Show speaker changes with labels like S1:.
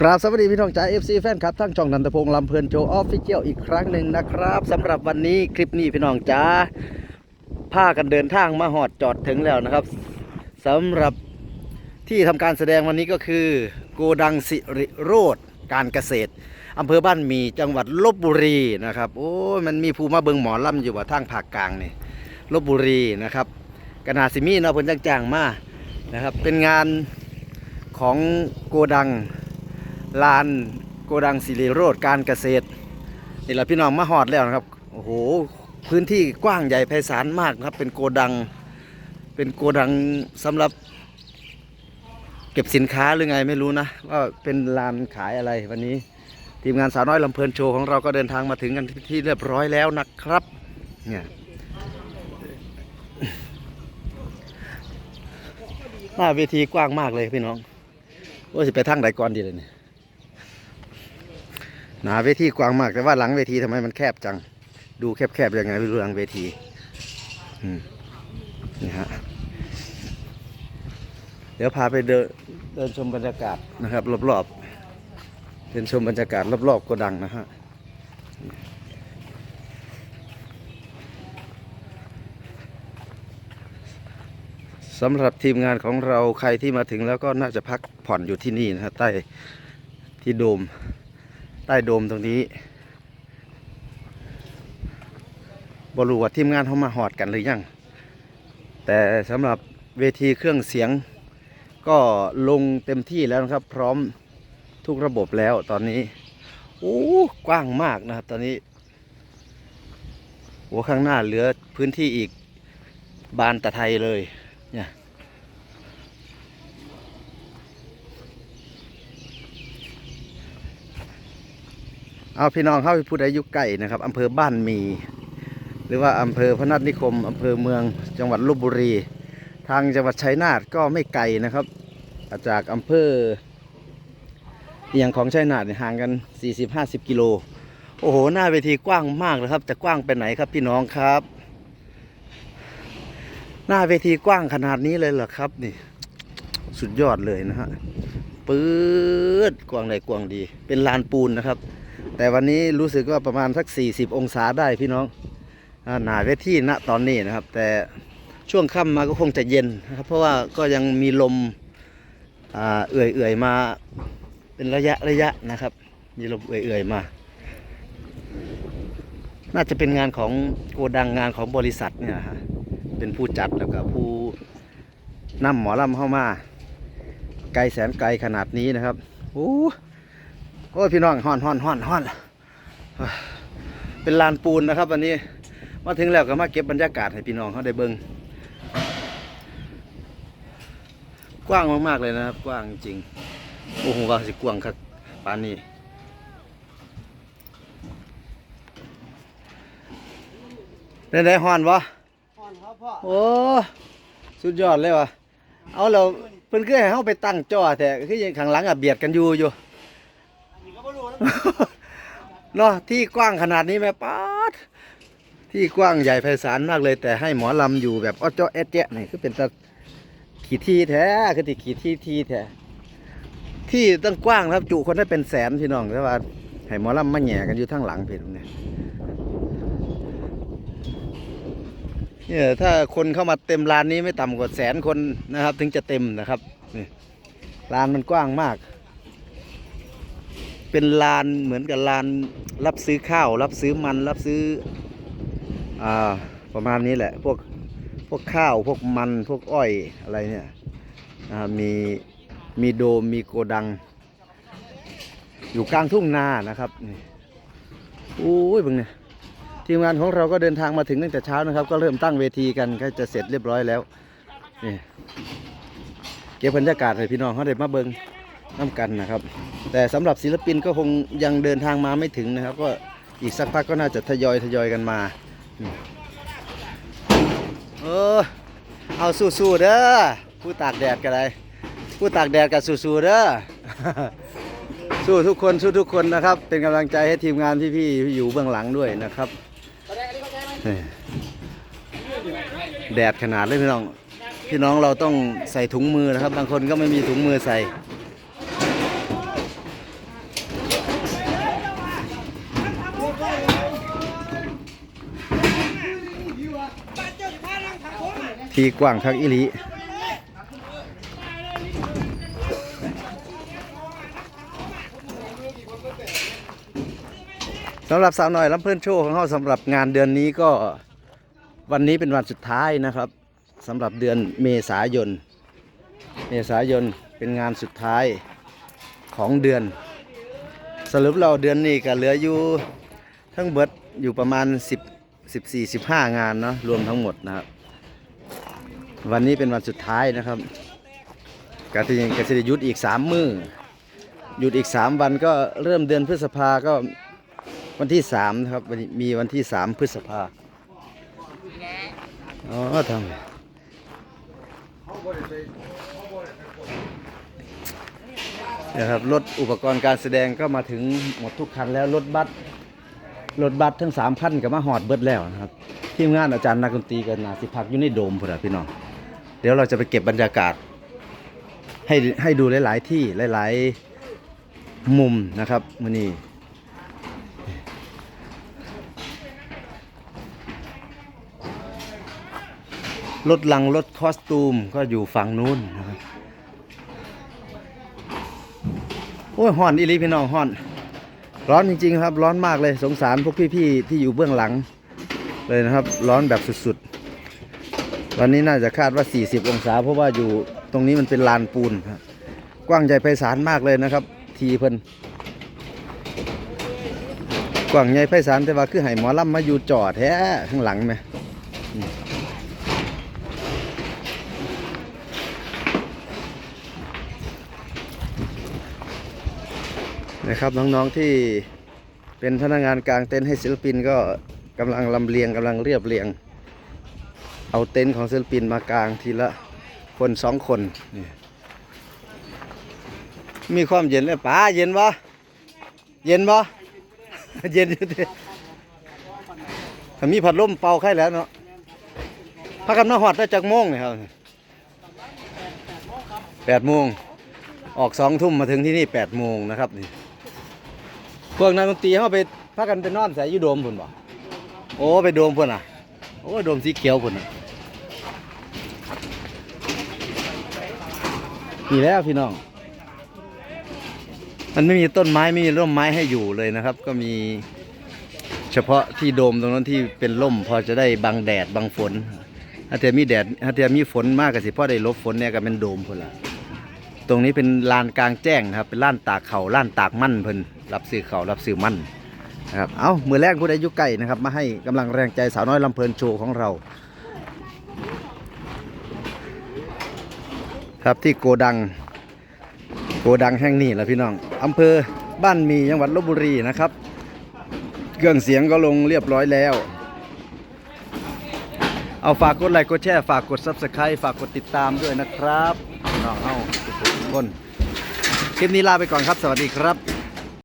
S1: กราบสวัสดีพี่น้องจ่าเอฟซีแฟนครับทั้งช่องนันทพงษ์ลำเพลินโชว์ออฟฟิเชียลอีกครั้งหนึ่งนะครับสำหรับวันนี้คลิปนี้พี่น้องจ๋าพากันเดินทางมาหอดจอดถึงแล้วนะครับสำหรับที่ทำการแสดงวันนี้ก็คือโกดังสิริโรธการเกษตรอำเภอบ้านมีจังหวัดลบบุรีนะครับโอ้ยมันมีภูมาเบิงหมอลำอยู่ว่าทางภาคกลางนี่ลบบุรีนะครับกนาซิมีเนาะเพิ่นจ้างๆมานะครับเป็นงานของโกดัง ลานโกดังสิริโรธการเกษตรนี่แหละพี่น้องมาหอดแล้วนะครับโอ้โหพื้นที่กว้างใหญ่ไพศาลมากนะครับ เป็นโกดัง เป็นโกดังสำหรับ เก็บสินค้าหรือไงไม่รู้นะว่าเป็นลานขายอะไรวันนี้ ทีมงานสาวน้อยลำเพลินโชว์ของเราก็เดินทางมาถึงกันที่เรียบร้อยแล้วนะครับเนี่ยหน้าเวทีกว้างมากเลยพี่น้องว่าจะไปทางไหนก่อนดีเลยเนี่ย หนาเวทีกว้างมาก แต่ว่าหลังเวทีทำไมมันแคบจัง ดูแคบๆยังไงไม่รู้หลังเวทีนี่ฮะเดี๋ยวพาไปเดินเดินชมบรรยากาศนะครับรอบๆเดินชมบรรยากาศรอบๆโกดังนะฮะสำหรับทีมงานของเราใครที่มาถึงแล้วก็น่าจะพักผ่อนอยู่ที่นี่นะฮะใต้ที่โดม ต้โดมตรงนี้บรูว่าทีมงานเขามาหอดกันหรือยัง แต่สำหรับเวทีเครื่องเสียง ก็ลงเต็มที่แล้วนะครับ พร้อมทุกระบบแล้วตอนนี้โอ้กว้างมากนะครับ ตอนนี้โอ้ข้างหน้าเหลือพื้นที่อีกบานตะไทยเลยเนี่ย เอาพี่น้องเข้าไปพูดอายุใกล้นะครับอำเภอบ้านมี หรือว่าอำเภอพนัสนิคมอำเภอเมืองจังหวัดลบบุรี ทางจังหวัดชัยนาทก็ไม่ไกลนะครับ จากอำเภออย่างของชัยนาทห่างกัน 40-50 กิโล โอ้โห หน้าเวทีกว้างมากเลยครับ จะกว้างไปไหนครับพี่น้องครับ หน้าเวทีกว้างขนาดนี้เลยเหรอครับนี่สุดยอดเลยนะฮะปื๊ดกว้างใดกว้างดี เป็นลานปูนนะครับ แต่วันนี้รู้สึกว่าประมาณสัก 40 องศาได้พี่น้องหนาเวทีณตอนนี้นะครับ แต่ช่วงค่ำมาก็คงจะเย็นนะครับ เพราะว่าก็ยังมีลมอ่าเอื่อยๆมาเป็นระยะระยะนะครับ มีลมเอื่อยๆมา น่าจะเป็นงานของโกดังงานของบริษัทเนี่ยฮะเป็นผู้จัดแล้วก็ผู้นำหมอลำเข้ามา ไกลแสนไกลขนาดนี้นะครับโอ้ โอ้ยพี่น้องห่อนห่อนห่อนห่อนเป็นลานปูนนะครับ วันนี้มาถึงแล้วก็มาเก็บบรรยากาศให้พี่น้องเขาได้เบิงกว้างมากๆเลยนะครับ กว้างจริงโอ้โหว่าสิกว้างครับปานนี้เป็นไงห่อนวะ
S2: ก่อนครับพ่อ
S1: โอ้สุดยอดเลยวะเอาเราเพิ่นคือให้เฮาไปตั้งจ่อแต่คือยังข้างหลังอะเบียดกันอยู่อยู่
S2: อันนี้ก็ไม่รู้นะ
S1: เนาะที่กว้างขนาดนี้แม่ป๊าดที่กว้างใหญ่ไพศาลมากเลย แต่ให้หมอลำอยู่แบบอ้อเจาะแอดแจ๊ะนี่คือเป็นตะขีดที่แท้คือติขีดที่ที่แท้ที่ตั้งกว้างนะครับจุคนได้เป็นแสนพี่น้องแต่ว่าให้หมอลำมาแหย่กันอยู่ทั้งหลังเพจเนี่ยเนี่ยถ้าคนเข้ามาเต็มลานนี้ไม่ต่ำกว่าแสนคนนะครับ ถึงจะเต็มนะครับนี่ลานมันกว้างมาก เป็นลานเหมือนกับลานรับซื้อข้าว รับซื้อมันรับซื้ออ่าประมาณนี้แหละพวกพวกข้าวพวกมันพวกอ้อยอะไรเนี่ยมีมีโดมมีโกดัง อยู่กลางทุ่งนานะครับนี่โอ้ยเบึงเนี่ยทีมงานของเราก็เดินทางมาถึงตั้งแต่เช้านะครับ ก็เริ่มตั้งเวทีกันก็จะเสร็จเรียบร้อยแล้วนี่เก็บบรรยากาศให้พี่น้องเขาได้มาเบิง น้ำกันนะครับ แต่สำหรับศิลปินก็คงยังเดินทางมาไม่ถึงนะครับ ก็อีกสักพักก็น่าจะทยอยทยอยกันมา เออเอาสู้ๆเด้อผู้ตากแดดกันเลยผู้ตากแดดกับสู้ๆเด้อสู้ทุกคนสู้ทุกคนนะครับ เป็นกำลังใจให้ทีมงานพี่ๆอยู่เบื้องหลังด้วยนะครับแดดขนาดเลยพี่น้อง พี่น้องเราต้องใส่ถุงมือนะครับ บางคนก็ไม่มีถุงมือใส่ ทีกว้างคักอิลิสำหรับสาวหน่อยลำเพื่อนโชว์ของเขาสำหรับงานเดือนนี้ก็วันนี้เป็นวันสุดท้ายนะครับสำหรับเดือนเมษายน เมษายนเป็นงานสุดท้ายของเดือน สรุปเราเดือนนี้ก็เหลืออยู่ทั้งเบิดอยู่ประมาณ 10 14 15 งานเนาะรวมทั้งหมดนะครับ วันนี้เป็นวันสุดท้ายนะครับกาจะยังกาจะหยุดอีก3มือหยุดอีก3วันก็เริ่มเดือนพฤษภาก็วันที่3นะครับมีวันที่3พฤษภาอ๋อทำนะครับรถอุปกรณ์การแสดงก็มาถึงหมดทุกคันแล้วรถบัสรถบัสทั้งสามคันก็มาหอดเบิดแล้วนะครับทีมงานอาจารย์นักดนตรีกันนาสิพักอยู่ในโดมพุ่นน่ะพี่น้อง เดี๋ยวเราจะไปเก็บบรรยากาศ ให้ให้ดูหลาย ๆ ที่หลาย ๆ มุมนะครับมือนี้รถลังรถคอสตูมก็อยู่ฝั่งนู้นนะครับโอ้ยห่อนอีลีพี่น้องห่อน ร้อนจริง ๆ ครับ ร้อนมากเลยสงสารพวกพี่ ๆ ที่อยู่เบื้องหลังเลยนะครับ ร้อนแบบสุด ๆ วันนี้น่าจะคาดว่า 40 องศา เพราะว่าอยู่ตรงนี้มันเป็นลานปูนครับกว้างใหญ่ไพศาลมากเลยนะครับ ทีเพิ่นกว้างใหญ่ไพศาลแต่ว่าคือให้หมอลำมาอยู่จอดแท้ข้างหลังไหมอืมนะครับน้องๆที่เป็นพนักงานกลางเต็นท์ให้ศิลปินก็กำลังลำเลียงกำลังเรียบเรียง เอาเต็นท์ของศิลปินมากลางทีละคนสองคนนี่มีความเย็นเลยป๋าเย็นปะเย็นปะเย็นอยู่ดิถ้ามีพัดลมเป่าไข่แล้วเนาะพักกันมาหอดได้จากโมงเนี่ยครับแปดโมงออกสองทุ่มมาถึงที่นี่แปดโมงนะครับนี่พวกนักดนตรีเขาไปพักกันไปนอนใส่อยูโดมพุ่นบ่โอ้ไปโดมพุ่นอะโอ้โดมสีเขียวพุ่นอะ นี่แล้วพี่น้อง มันไม่มีต้นไม้ไม่มีร่มไม้ให้อยู่เลยนะครับ ก็มีเฉพาะที่โดมตรงนั้นที่เป็นร่ม พอจะได้บังแดดบังฝนถ้าเทียมีแดดถ้าเทียมีฝนมากก็สิพ่อได้ลบฝนเนี่ยก็เป็นโดมพุ่นละตรงนี้เป็นลานกลางแจ้งนะครับ เป็นล้านตากเขาล้านตากมั่นเพิ่นรับซื้อเขารับซื้อมั่นนะครับ เอามือแรกผู้ใดยุใกล้นะครับ มาให้กำลังแรงใจสาวน้อยลำเพลินโชว์ของเรา ครับที่โกดัง โกดังแห่งนี้แหละพี่น้องอำเภอบ้านมีจังหวัดลบบุรีนะครับ เครื่องเสียงก็ลงเรียบร้อยแล้ว เอาฝากกดไลค์กดแชร์ฝากกด Subscribe ฝากกดติดตามด้วยนะครับน้องเฮาทุกคนคลิปนี้ลาไปก่อนครับ สวัสดีครับ